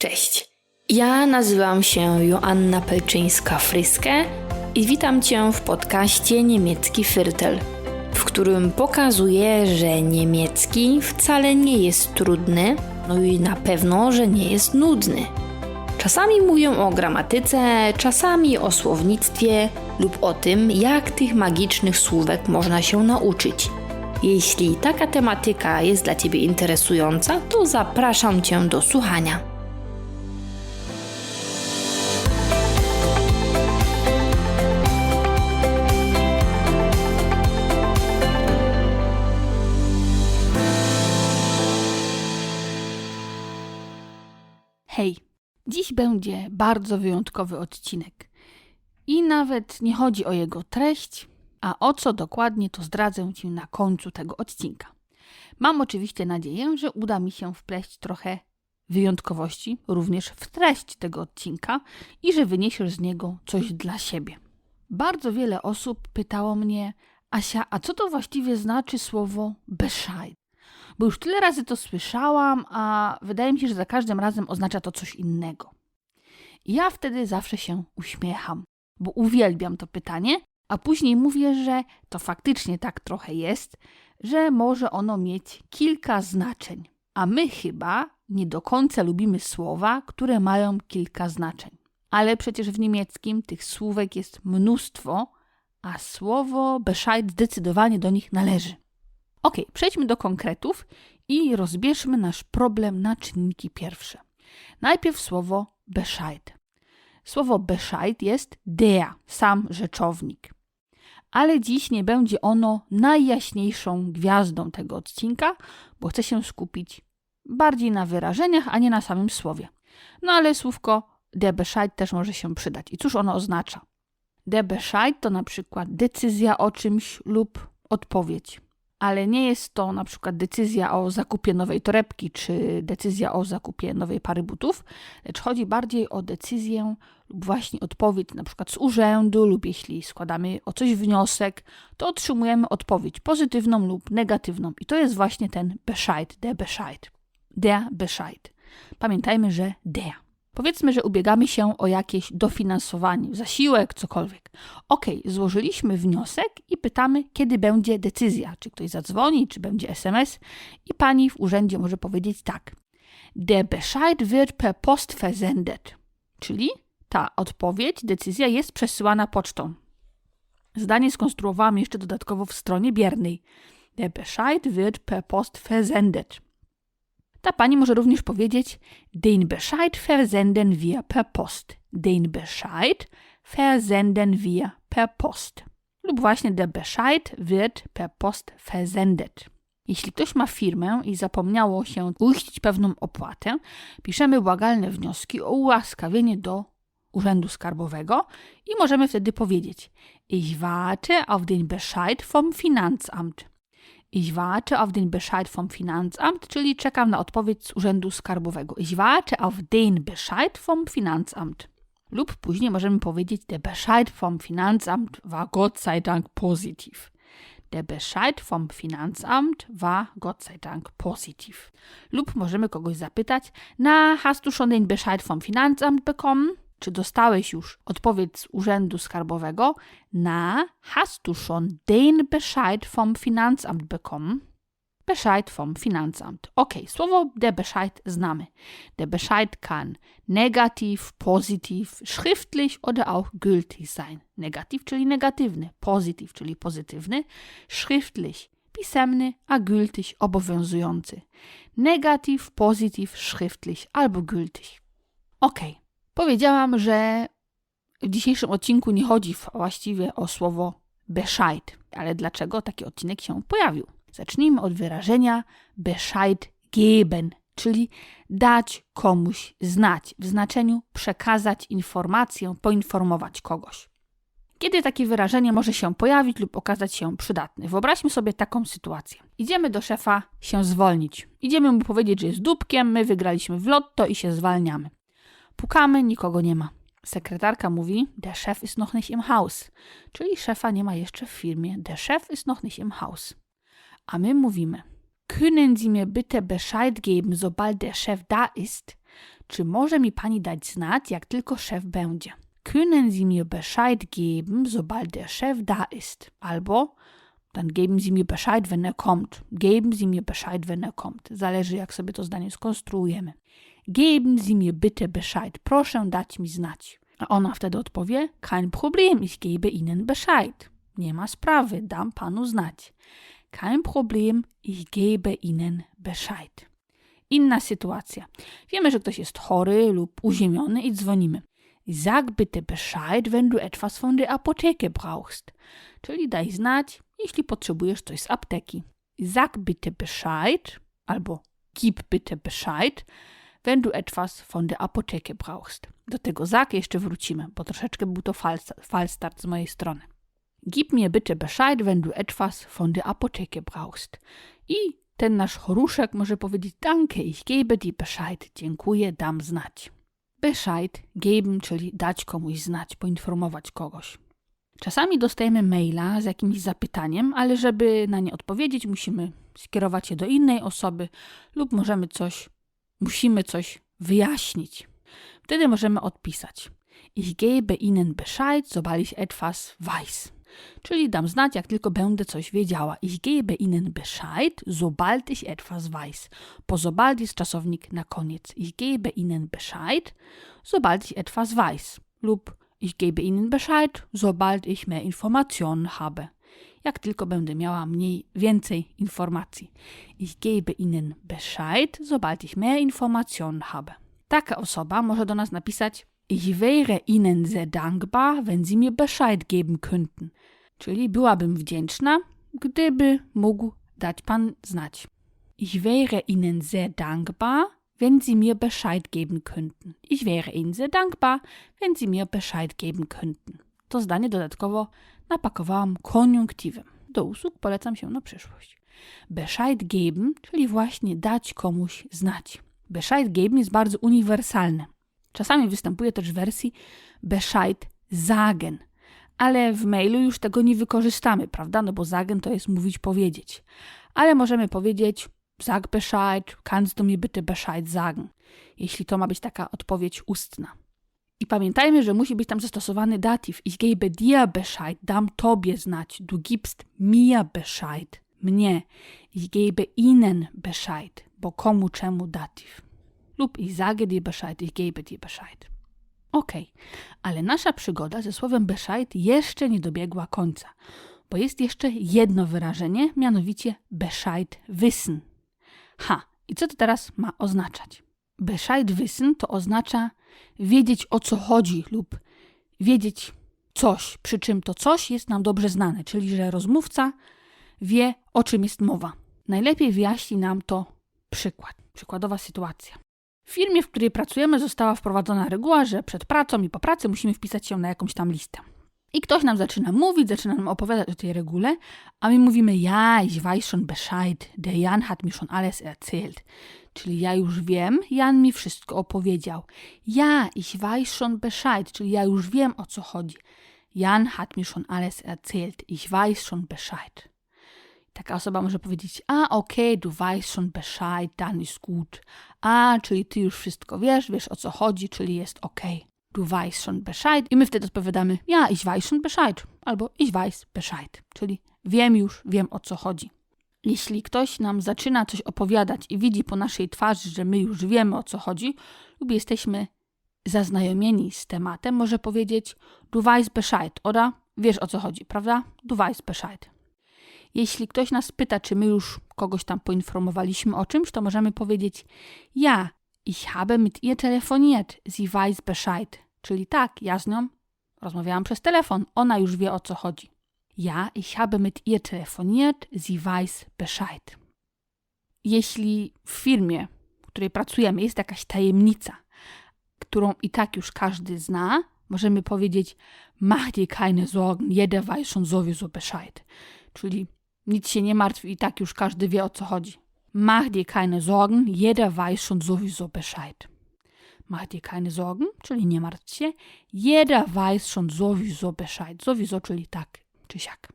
Cześć. Ja nazywam się Joanna Pelczyńska-Fryskę i witam Cię w podcaście Niemiecki Viertel, w którym pokazuję, że niemiecki wcale nie jest trudny, no i na pewno, że nie jest nudny. Czasami mówię o gramatyce, czasami o słownictwie lub o tym, jak tych magicznych słówek można się nauczyć. Jeśli taka tematyka jest dla Ciebie interesująca, to zapraszam Cię do słuchania. Dziś będzie bardzo wyjątkowy odcinek. I nawet nie chodzi o jego treść, a o co dokładnie to zdradzę Ci na końcu tego odcinka. Mam oczywiście nadzieję, że uda mi się wpleść trochę wyjątkowości również w treść tego odcinka i że wyniesiesz z niego coś dla siebie. Bardzo wiele osób pytało mnie, Asia, a co to właściwie znaczy słowo Bescheid? Bo już tyle razy to słyszałam, a wydaje mi się, że za każdym razem oznacza to coś innego. Ja wtedy zawsze się uśmiecham, bo uwielbiam to pytanie, a później mówię, że to faktycznie tak trochę jest, że może ono mieć kilka znaczeń. A my chyba nie do końca lubimy słowa, które mają kilka znaczeń. Ale przecież w niemieckim tych słówek jest mnóstwo, a słowo Bescheid zdecydowanie do nich należy. Ok, przejdźmy do konkretów i rozbierzmy nasz problem na czynniki pierwsze. Najpierw słowo Bescheid. Słowo Bescheid jest der, sam rzeczownik. Ale dziś nie będzie ono najjaśniejszą gwiazdą tego odcinka, bo chcę się skupić bardziej na wyrażeniach, a nie na samym słowie. No ale słówko der Bescheid też może się przydać. I cóż ono oznacza? Der Bescheid to na przykład decyzja o czymś lub odpowiedź ale nie jest to na przykład decyzja o zakupie nowej torebki czy decyzja o zakupie nowej pary butów, lecz chodzi bardziej o decyzję lub właśnie odpowiedź na przykład z urzędu lub jeśli składamy o coś wniosek, to otrzymujemy odpowiedź pozytywną lub negatywną i to jest właśnie ten Bescheid, der Bescheid. Der Bescheid. Pamiętajmy, że der. Powiedzmy, że ubiegamy się o jakieś dofinansowanie, zasiłek, cokolwiek. Ok, złożyliśmy wniosek i pytamy, kiedy będzie decyzja, czy ktoś zadzwoni, czy będzie SMS, i pani w urzędzie może powiedzieć tak. Der Bescheid wird per Post versendet. Czyli ta odpowiedź, decyzja jest przesyłana pocztą. Zdanie skonstruowałam jeszcze dodatkowo w stronie biernej. Der Bescheid wird per Post versendet. Ta pani może również powiedzieć: Den Bescheid versenden wir per Post. Den Bescheid versenden wir per Post. Lub właśnie der Bescheid wird per Post versendet. Jeśli ktoś ma firmę i zapomniało się uiścić pewną opłatę, piszemy błagalne wnioski o ułaskawienie do Urzędu Skarbowego i możemy wtedy powiedzieć: Ich warte auf den Bescheid vom Finanzamt. Ich warte auf den Bescheid vom Finanzamt, czyli czekam na odpowiedź z Urzędu Skarbowego. Ich warte auf den Bescheid vom Finanzamt. Lub później możemy powiedzieć, der Bescheid vom Finanzamt war Gott sei Dank positiv. Der Bescheid vom Finanzamt war Gott sei Dank positiv. Lub możemy kogoś zapytać, na, hast du schon den Bescheid vom Finanzamt bekommen? Czy dostałeś już odpowiedź z Urzędu Skarbowego? Na, hast du schon den Bescheid vom Finanzamt bekommen? Bescheid vom Finanzamt. Ok, słowo der Bescheid znamy. Der Bescheid kann negativ, positiv, schriftlich oder auch gültig sein. Negativ, czyli negatywny, positiv, czyli pozytywny, schriftlich, pisemny, a gültig, obowiązujący. Negativ, positiv, schriftlich albo gültig. Ok, powiedziałam, że w dzisiejszym odcinku nie chodzi właściwie o słowo Bescheid. Ale dlaczego taki odcinek się pojawił? Zacznijmy od wyrażenia Bescheid geben, czyli dać komuś znać, w znaczeniu przekazać informację, poinformować kogoś. Kiedy takie wyrażenie może się pojawić lub okazać się przydatne? Wyobraźmy sobie taką sytuację. Idziemy do szefa się zwolnić. Idziemy mu powiedzieć, że jest dupkiem, my wygraliśmy w lotto i się zwalniamy. Pukamy, nikogo nie ma. Sekretarka mówi, der Chef ist noch nicht im Haus, czyli szefa nie ma jeszcze w firmie. Der Chef ist noch nicht im Haus. A my mówimy, Können Sie mir bitte Bescheid geben, sobald der Chef da ist? Czy może mi pani dać znać, jak tylko szef będzie? Können Sie mir Bescheid geben, sobald der Chef da ist? Albo dann geben Sie mir Bescheid, wenn er kommt. Geben Sie mir Bescheid, wenn er kommt. Zależy, jak sobie to zdanie skonstruujemy. Geben Sie mir bitte Bescheid. Proszę dać mi znać. A ona wtedy odpowie: Kein Problem, ich gebe Ihnen Bescheid. Nie ma sprawy, dam panu znać. Kein Problem, ich gebe Ihnen Bescheid. Inna sytuacja. Wiemy, że ktoś jest chory lub uziemiony i dzwonimy. Sag bitte Bescheid, wenn du etwas von der Apotheke brauchst. Czyli daj znać, jeśli potrzebujesz coś z apteki. Sag bitte Bescheid albo gib bitte Bescheid, wenn du etwas von der Apotheke brauchst. Do tego sag jeszcze wrócimy, bo troszeczkę był to fals- falstart z mojej strony. Gib mir bitte Bescheid, wenn du etwas von der Apotheke brauchst. I ten nasz choruszek może powiedzieć Danke, ich gebe dir Bescheid. Dziękuję, dam znać. Bescheid, geben, czyli dać komuś znać, poinformować kogoś. Czasami dostajemy maila z jakimś zapytaniem, ale żeby na nie odpowiedzieć, musimy skierować je do innej osoby lub możemy coś, musimy coś wyjaśnić. Wtedy możemy odpisać. Ich gebe Ihnen Bescheid, sobald ich etwas weiß. Czyli dam znać, jak tylko będę coś wiedziała. Ich gebe Ihnen Bescheid, sobald ich etwas weiß. Po sobald jest czasownik na koniec. Ich gebe Ihnen Bescheid, sobald ich etwas weiß. Lub ich gebe Ihnen Bescheid, sobald ich mehr Informationen habe. Jak tylko będę miała mniej, więcej informacji. Ich gebe Ihnen Bescheid, sobald ich mehr Informationen habe. Taka osoba może do nas napisać Ich wäre Ihnen sehr dankbar, wenn Sie mir Bescheid geben könnten. Czyli byłabym wdzięczna, gdyby mógł dać Pan znać. Ich wäre Ihnen sehr dankbar, wenn Sie mir Bescheid geben könnten. Ich wäre Ihnen sehr dankbar, wenn Sie mir Bescheid geben könnten. To zdanie dodatkowo napakowałam koniunktywem. Do usług polecam się na przyszłość. Bescheid geben, czyli właśnie dać komuś znać. Bescheid geben jest bardzo uniwersalne. Czasami występuje też w wersji Bescheid sagen, ale w mailu już tego nie wykorzystamy, prawda? No bo sagen to jest mówić, powiedzieć. Ale możemy powiedzieć sag Bescheid, kannst du mir bitte Bescheid sagen, jeśli to ma być taka odpowiedź ustna. I pamiętajmy, że musi być tam zastosowany datyw. Ich gebe dir Bescheid, dam tobie znać. Du gibst mir Bescheid, mnie. Ich gebe ihnen Bescheid, bo komu czemu datyw. Lub ich sage dir Bescheid, ich gebe dir Bescheid. Okej, ale nasza przygoda ze słowem Bescheid jeszcze nie dobiegła końca, bo jest jeszcze jedno wyrażenie, mianowicie Bescheid wissen. Ha, i co to teraz ma oznaczać? Bescheid wissen to oznacza wiedzieć o co chodzi lub wiedzieć coś, przy czym to coś jest nam dobrze znane, czyli że rozmówca wie o czym jest mowa. Najlepiej wyjaśni nam to przykład, przykładowa sytuacja. W firmie, w której pracujemy, została wprowadzona reguła, że przed pracą i po pracy musimy wpisać się na jakąś tam listę. I ktoś nam zaczyna mówić, zaczyna nam opowiadać o tej regule, a my mówimy, ja, ich weiß schon Bescheid, der Jan hat mi schon alles erzählt. Czyli ja już wiem, Jan mi wszystko opowiedział. Ja, ich weiß schon Bescheid, czyli ja już wiem o co chodzi. Jan hat mi schon alles erzählt, ich weiß schon Bescheid. Taka osoba może powiedzieć, a okej, okay, du weißt schon Bescheid, dann ist gut. A, czyli ty już wszystko wiesz, wiesz o co chodzi, czyli jest okej. Okay. Du weißt schon Bescheid. I my wtedy odpowiadamy, ja, ich weiß schon Bescheid. Albo ich weiß Bescheid. Czyli wiem już, wiem o co chodzi. Jeśli ktoś nam zaczyna coś opowiadać i widzi po naszej twarzy, że my już wiemy o co chodzi, lub jesteśmy zaznajomieni z tematem, może powiedzieć du weißt Bescheid, oder? Wiesz o co chodzi, prawda? Du weißt Bescheid. Jeśli ktoś nas pyta, czy my już kogoś tam poinformowaliśmy o czymś, to możemy powiedzieć ja, ich habe mit ihr telefoniert, sie weiß Bescheid. Czyli tak, ja z nią rozmawiałam przez telefon, ona już wie o co chodzi. Ja, ich habe mit ihr telefoniert, sie weiß Bescheid. Jeśli w firmie, w której pracujemy, jest jakaś tajemnica, którą i tak już każdy zna, możemy powiedzieć mach dir keine Sorgen, jeder weiß schon sowieso Bescheid. Czyli nic się nie martw i tak już każdy wie o co chodzi. Mach dir keine Sorgen, jeder weiß schon sowieso Bescheid. Mach dir keine Sorgen, czyli nie martw się. Jeder weiß schon sowieso Bescheid. Sowieso, czyli tak czy siak.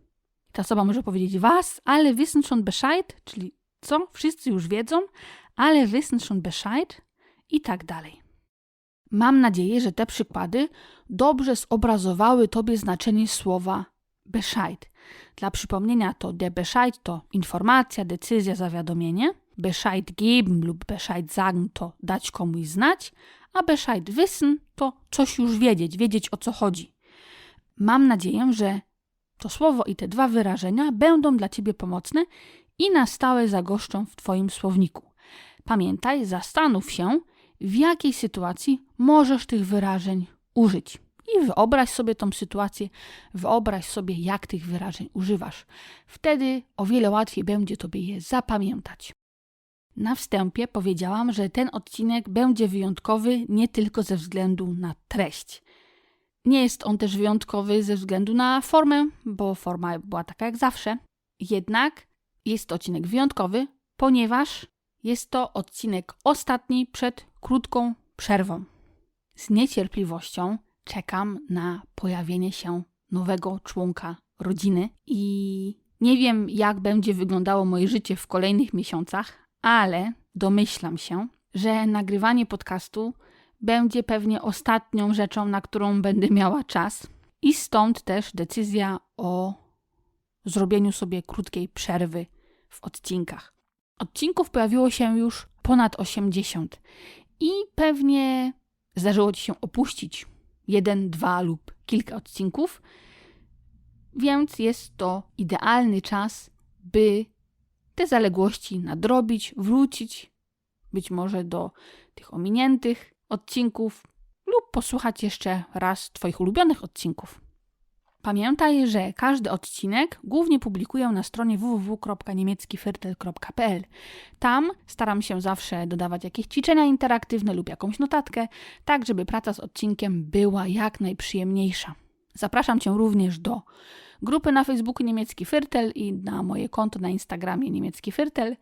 Ta osoba może powiedzieć was, ale wissen schon Bescheid, czyli co? Wszyscy już wiedzą, ale wissen schon Bescheid i tak dalej. Mam nadzieję, że te przykłady dobrze zobrazowały Tobie znaczenie słowa Bescheid. Dla przypomnienia to der Bescheid to informacja, decyzja, zawiadomienie. Bescheid geben lub Bescheid sagen to dać komuś znać, a Bescheid wissen to coś już wiedzieć, wiedzieć o co chodzi. Mam nadzieję, że to słowo i te dwa wyrażenia będą dla Ciebie pomocne i na stałe zagoszczą w Twoim słowniku. Pamiętaj, zastanów się, w jakiej sytuacji możesz tych wyrażeń użyć. Wyobraź sobie tą sytuację, wyobraź sobie, jak tych wyrażeń używasz. Wtedy o wiele łatwiej będzie Tobie je zapamiętać. Na wstępie powiedziałam, że ten odcinek będzie wyjątkowy nie tylko ze względu na treść. Nie jest on też wyjątkowy ze względu na formę, bo forma była taka jak zawsze. Jednak jest to odcinek wyjątkowy, ponieważ jest to odcinek ostatni przed krótką przerwą. Z niecierpliwością czekam na pojawienie się nowego członka rodziny i nie wiem, jak będzie wyglądało moje życie w kolejnych miesiącach, ale domyślam się, że nagrywanie podcastu będzie pewnie ostatnią rzeczą, na którą będę miała czas, i stąd też decyzja o zrobieniu sobie krótkiej przerwy w odcinkach. Odcinków pojawiło się już ponad 80 i pewnie zdarzyło Ci się opuścić jeden, dwa lub kilka odcinków, więc jest to idealny czas, by te zaległości nadrobić, wrócić być może do tych ominiętych odcinków lub posłuchać jeszcze raz Twoich ulubionych odcinków. Pamiętaj, że każdy odcinek głównie publikuję na stronie www.niemieckifyrtel.pl. Tam staram się zawsze dodawać jakieś ćwiczenia interaktywne lub jakąś notatkę, tak żeby praca z odcinkiem była jak najprzyjemniejsza. Zapraszam Cię również do grupy na Facebooku Niemiecki Fyrtel i na moje konto na Instagramie Niemiecki Fyrtel.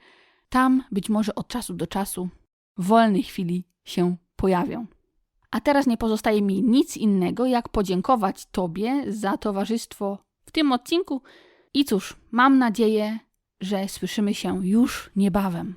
Tam być może od czasu do czasu w wolnej chwili się pojawią. A teraz nie pozostaje mi nic innego, jak podziękować Tobie za towarzystwo w tym odcinku. I cóż, mam nadzieję, że słyszymy się już niebawem.